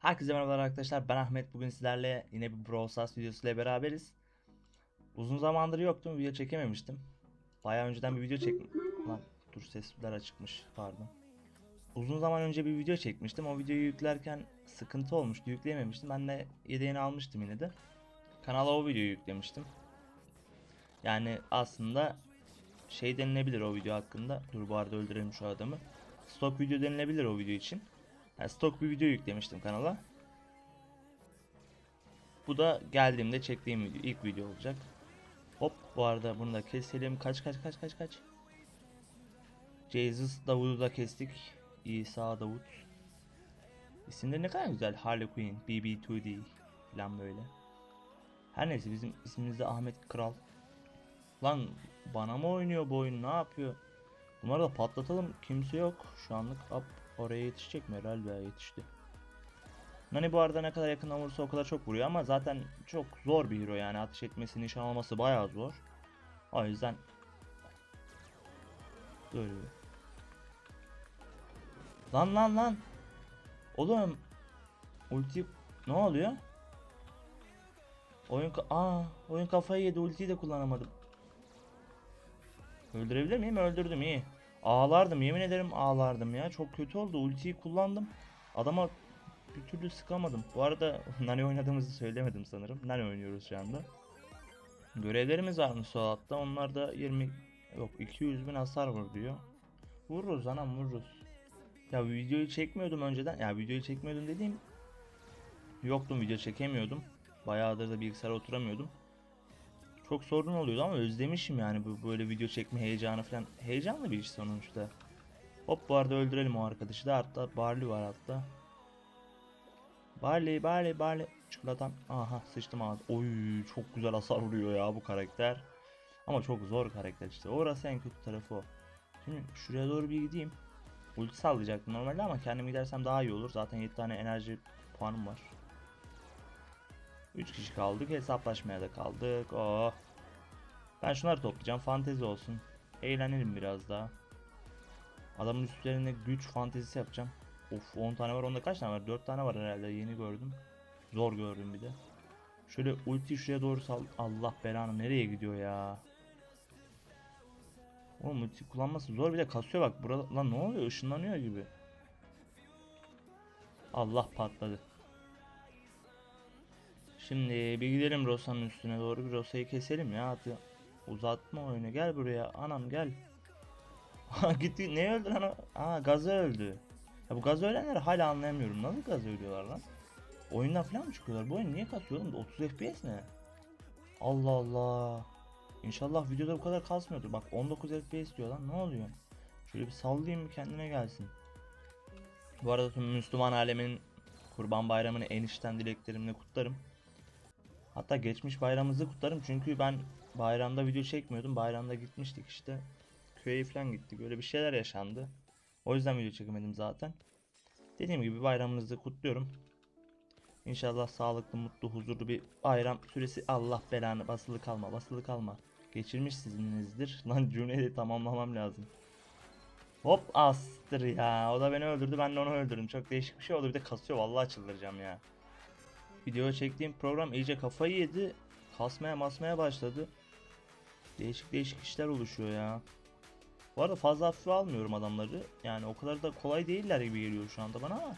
Herkese merhabalar arkadaşlar. Ben Ahmet. Bugün sizlerle yine bir Brawl Stars videosuyla beraberiz. Uzun zamandır yoktum. Video çekememiştim. Bayağı önceden bir video çek... Lan dur sesler açıkmış. Pardon. Uzun zaman önce bir video çekmiştim. O videoyu yüklerken sıkıntı olmuştu. Yükleyememiştim. Ben de yedeğini almıştım yine de. Kanala o videoyu yüklemiştim. Yani aslında şey denilebilir o video hakkında. Dur bu arada öldürelim şu adamı. Stok video denilebilir o video için. Yani stok bir video yüklemiştim kanala. Bu da geldiğimde çektiğim video, ilk video olacak. Hop bu arada bunu da keselim. Kaç kaç kaç kaç kaç. Jesus Davud'u da kestik. İsa Davut. İsimleri ne kadar güzel. Harley Quinn, BB2D falan böyle. Her neyse bizim ismimiz de Ahmet Kral. Lan bana mı oynuyor bu oyun ne yapıyor? Bunları da patlatalım. Kimse yok. Şu anlık hop oraya yetişecek mi? Herhalde yetişti. Nani bu arada ne kadar yakından vursa o kadar çok vuruyor ama zaten çok zor bir hero yani ateş etmesi, nişan alması bayağı zor. O yüzden böyle. Lan lan lan. Oğlum ulti ne oluyor? Oyun ka- Aa, oyun kafayı yedi. Ultiyi de kullanamadım. Öldürebilir miyim? Öldürdüm iyi. Ağlardım yemin ederim ağlardım ya. Çok kötü oldu. Ultiyi kullandım. Adama bir türlü sıkamadım. Bu arada Nani oynadığımızı söylemedim sanırım. Nani oynuyoruz şu anda. Görevlerimiz varmış sol altta. Onlar da 20 yok 200 bin hasar vur diyor. Vururuz anam vururuz. Ya videoyu çekmiyordum önceden. Ya videoyu çekmiyordum dediğim yoktum video çekemiyordum. Bayağıdır da bilgisayara oturamıyordum. Çok sorun oluyordu ama özlemişim yani bu böyle video çekme heyecanı falan. Heyecanlı bir iş sonuçta. Hop bu arada öldürelim o arkadaşı da hatta Barley var hatta. Barley Barley Barley çikolatan. Aha sıçtım ağzı. Oy çok güzel hasar vuruyor ya bu karakter. Ama çok zor karakter işte. Orası en kötü tarafı o. Şimdi şuraya doğru bir gideyim. Ulti sallayacaktım normalde ama kendim gidersem daha iyi olur. Zaten 7 tane enerji puanım var. 3 kişi kaldık. Hesaplaşmaya da kaldık. Oh. Ben şunları toplayacağım. Fantezi olsun. Eğlenelim biraz daha. Adamın üstlerine güç fantezisi yapacağım. Of 10 tane var. Onda kaç tane var? 4 tane var herhalde. Yeni gördüm. Zor gördüm bir de. Şöyle ulti şuraya doğru sal. Allah belanı nereye gidiyor ya? Oğlum ulti kullanması zor bir de kasıyor bak. Burada lan ne oluyor? Işınlanıyor gibi. Allah patladı. Şimdi bir gidelim Rosa'nın üstüne doğru bir Rosa'yı keselim ya hadi. Uzatma oyunu gel buraya anam gel. Gitti ne öldü lan? Aa gazı öldü. Ya bu gaz ölenleri hala anlayamıyorum. Nasıl gaz ölüyorlar lan? Oyundan falan mı çıkıyorlar? Bu oyun niye kasıyor oğlum? 30 FPS ne? Allah Allah. İnşallah videoda bu kadar kasmıyordur. Bak 19 FPS diyor lan. Ne oluyor? Şöyle bir sallayayım kendine gelsin. Bu arada tüm Müslüman aleminin Kurban Bayramı'nı en içten dileklerimle kutlarım. Hatta geçmiş bayramımızı kutlarım çünkü ben bayramda video çekmiyordum. Bayramda gitmiştik işte. Köye falan gittik. Öyle bir şeyler yaşandı. O yüzden video çekemedim zaten. Dediğim gibi bayramınızı kutluyorum. İnşallah sağlıklı, mutlu, huzurlu bir bayram süresi. Allah belanı basılı kalma, basılı kalma. Geçirmiş sizinizdir. Lan cümleyi tamamlamam lazım. Hop astır ya. O da beni öldürdü. Ben de onu öldürdüm. Çok değişik bir şey oldu. Bir de kasıyor. Vallahi çıldıracağım ya. Video çektiğim program iyice kafayı yedi. Kasmaya masmaya başladı. Değişik değişik işler oluşuyor ya. Bu arada fazla hafife almıyorum adamları. Yani o kadar da kolay değiller gibi geliyor şu anda bana ama.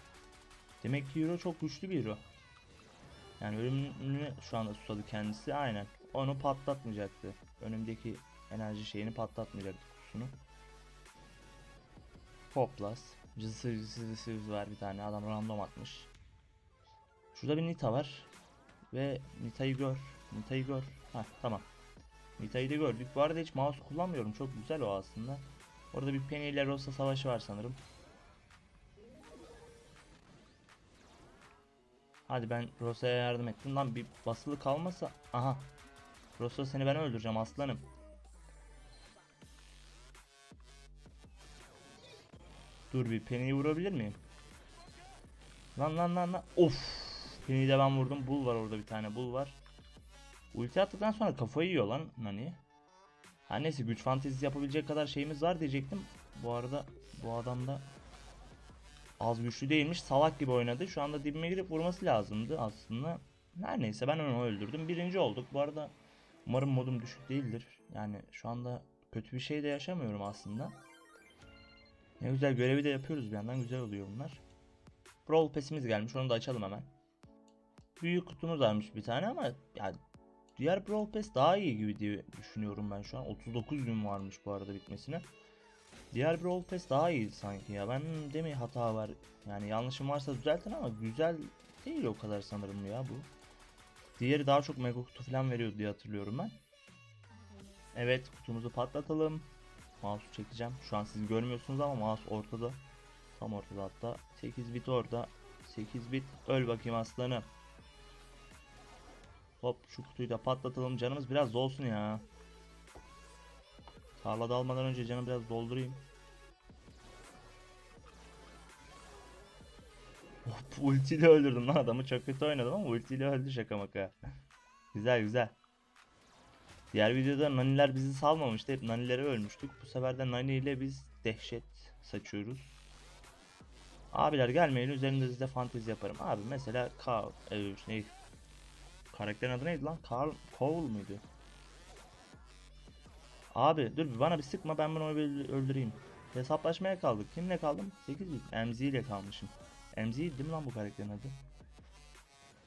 Demek ki Hero çok güçlü bir Hero. Yani ölümünü şu anda susadı kendisi. Aynen. Onu patlatmayacaktı. Önümdeki enerji şeyini patlatmayacaktı kutusunu. Poplas. Cızı cızı var bir tane. Adam random atmış. Şurada bir Nita var. Ve Nita'yı gör. Nita'yı gör. Ha tamam. Nita'yı da gördük. Bu arada hiç mouse kullanmıyorum. Çok güzel o aslında. Orada bir Penny ile Rosa savaşı var sanırım. Hadi ben Rosa'ya yardım ettim. Lan bir basılı kalmasa. Aha. Rosa seni ben öldüreceğim aslanım. Dur bir Penny'yi vurabilir miyim? Lan lan lan lan. Of. Penny'yi de ben vurdum. Bull var orada bir tane. Bull var. Ulti attıktan sonra kafayı yiyor lan Nani. Her neyse güç fantezisi yapabilecek kadar şeyimiz var diyecektim. Bu arada bu adamda az güçlü değilmiş. Salak gibi oynadı. Şu anda dibime girip vurması lazımdı aslında. Her neyse ben onu öldürdüm. Birinci olduk. Bu arada umarım modum düşük değildir. Yani şu anda kötü bir şey de yaşamıyorum aslında. Ne güzel görevi de yapıyoruz bir yandan. Güzel oluyor bunlar. Brawl Pass'imiz gelmiş. Onu da açalım hemen. Büyük kutumuz varmış bir tane ama yani diğer Brawl Pass daha iyi gibi diye düşünüyorum ben şu an. 39 gün varmış bu arada bitmesine. Diğer Brawl Pass daha iyi sanki ya. Ben de mi hata var? Yani yanlışım varsa düzeltin ama güzel değil o kadar sanırım ya bu. Diğeri daha çok mega kutu falan veriyordu diye hatırlıyorum ben. Evet kutumuzu patlatalım. Mouse'u çekeceğim. Şu an siz görmüyorsunuz ama mouse ortada. Tam ortada hatta. 8 bit orada. 8 bit. Öl bakayım aslanım. Hop şu kutuyu da patlatalım. Canımız biraz dolsun ya. Tarlada almadan önce canı biraz doldurayım. Hop ultiyle öldürdüm lan adamı çok kötü oynadım ama ultiyle öldü şaka maka. güzel güzel. Diğer videoda naniler bizi salmamıştı. Hep nanilere ölmüştük. Bu sefer de nani ile biz dehşet saçıyoruz. Abiler gelmeyin üzerinde size fantezi yaparım. Abi mesela Carl, e, karakterin adı neydi lan? Carl Cole muydu? Abi dur bana bir sıkma ben bunu öl- öldüreyim. Hesaplaşmaya kaldık. Kimle kaldım? 8 bit. MZ ile kalmışım. MZ değil mi lan bu karakterin adı?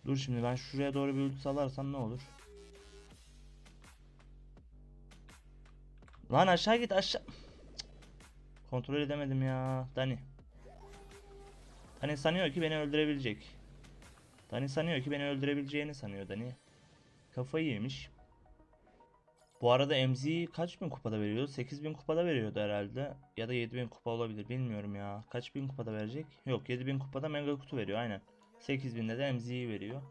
Dur şimdi ben şuraya doğru bir ulti salarsam ne olur? Lan aşağı git aşağı. Kontrol edemedim ya. Dani. Dani sanıyor ki beni öldürebilecek. Dani sanıyor ki beni öldürebileceğini sanıyor Dani. Kafayı yemiş. Bu arada MZ kaç bin kupada veriyordu? 8000 kupada veriyordu herhalde. Ya da 7000 kupa olabilir bilmiyorum ya. Kaç bin kupada verecek? Yok 7000 kupada mega kutu veriyor aynen. 8000'de de MZ'yi veriyor.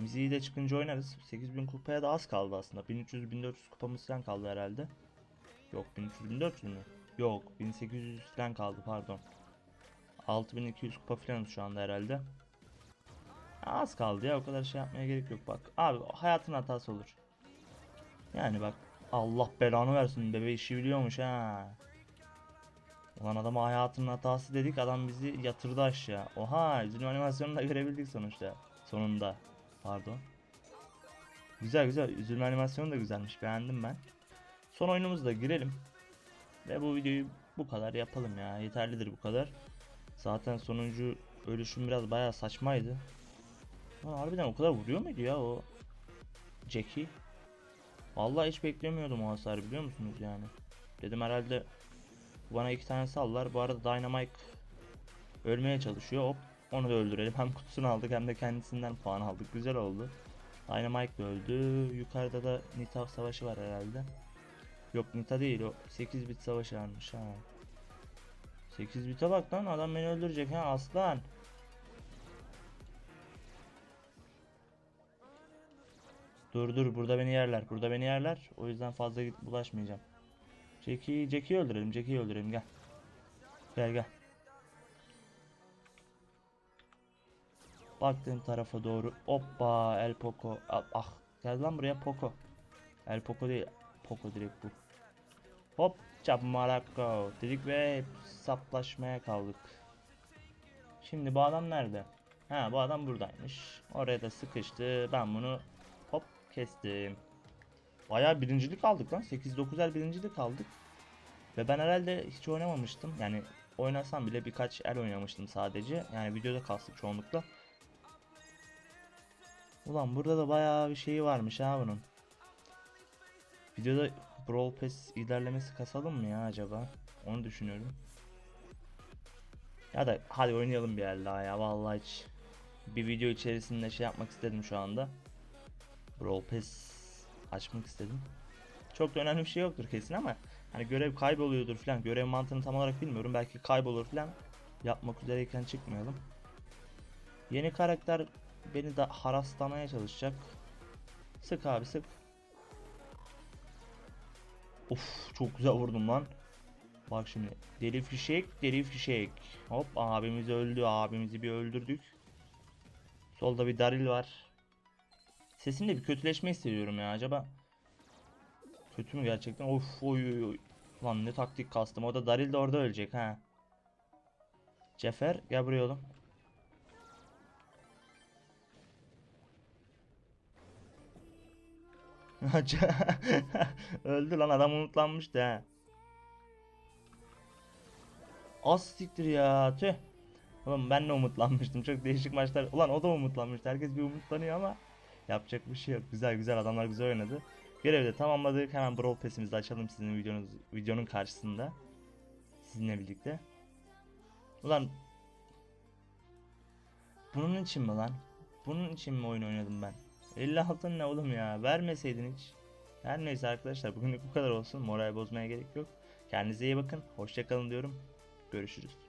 MZ'yi de çıkınca oynarız. 8000 kupaya da az kaldı aslında. 1300-1400 kupamız falan kaldı herhalde. Yok 1300-1400 mü? Yok 1800 falan kaldı pardon. 6200 kupa falan şu anda herhalde. Az kaldı ya o kadar şey yapmaya gerek yok bak. Abi hayatın hatası olur. Yani bak Allah belanı versin bebe işi biliyormuş ha. Ulan adama hayatının hatası dedik adam bizi yatırdı aşağı. Oha üzülüm animasyonunu da görebildik sonuçta. Sonunda. Pardon. Güzel güzel üzülme animasyonu da güzelmiş beğendim ben. Son oyunumuza da girelim. Ve bu videoyu bu kadar yapalım ya yeterlidir bu kadar. Zaten sonuncu ölüşüm biraz bayağı saçmaydı. Lan harbiden o kadar vuruyor muydu ya o Jackie? Vallahi hiç beklemiyordum o hasarı biliyor musunuz yani. Dedim herhalde bana iki tane sallar. Bu arada Dynamite ölmeye çalışıyor. Hop onu da öldürelim. Hem kutusunu aldık hem de kendisinden puan aldık. Güzel oldu. Dynamite öldü. Yukarıda da Nita savaşı var herhalde. Yok Nita değil o 8 bit savaşı varmış ha. 8 bite bak lan adam beni öldürecek ha aslan. Dur dur burada beni yerler. Burada beni yerler. O yüzden fazla git bulaşmayacağım. Jackie, Jackie'yi öldürelim. Jackie'yi öldürelim gel. Gel gel. Baktığım tarafa doğru. Hoppa El Poco. Ah. Gel lan buraya Poco. El Poco değil. Poco direkt bu. Hop Marako dedik ve saplaşmaya kaldık. Şimdi bu adam nerede? Ha bu adam buradaymış. Oraya da sıkıştı. Ben bunu kestim. Bayağı birincilik aldık lan. 8-9 el birincilik aldık. Ve ben herhalde hiç oynamamıştım. Yani oynasam bile birkaç el oynamıştım sadece. Yani videoda kastık çoğunlukla. Ulan burada da bayağı bir şeyi varmış ha bunun. Videoda Brawl Pass ilerlemesi kasalım mı ya acaba? Onu düşünüyorum. Ya da hadi oynayalım bir yer daha ya vallahi hiç bir video içerisinde şey yapmak istedim şu anda. Brawl Pass açmak istedim. Çok da önemli bir şey yoktur kesin ama hani görev kayboluyordur falan. Görev mantığını tam olarak bilmiyorum. Belki kaybolur falan. Yapmak üzereyken çıkmayalım. Yeni karakter beni de haraslamaya çalışacak. Sık abi sık. Of çok güzel vurdum lan. Bak şimdi deli fişek deli fişek. Hop abimiz öldü abimizi bir öldürdük. Solda bir Daril var. Sesimde bir kötüleşme hissediyorum ya acaba. Kötü mü gerçekten? Of oy oy oy. Lan ne taktik kastım. O da Daril de orada ölecek ha. Cefer gel buraya oğlum. Öldü lan adam umutlanmıştı ha. Az siktir ya tüh. Oğlum ben de umutlanmıştım. Çok değişik maçlar. Ulan o da umutlanmıştı. Herkes bir umutlanıyor ama yapacak bir şey yok. Güzel güzel adamlar güzel oynadı. Görevi de tamamladık. Hemen Brawl Pass'imizi açalım sizin videonuz videonun karşısında. Sizinle birlikte. Ulan bunun için mi lan? Bunun için mi oyun oynadım ben? 50 altın ne oğlum ya? Vermeseydin hiç. Her neyse arkadaşlar bugünlük bu kadar olsun. Moral bozmaya gerek yok. Kendinize iyi bakın. Hoşçakalın diyorum. Görüşürüz.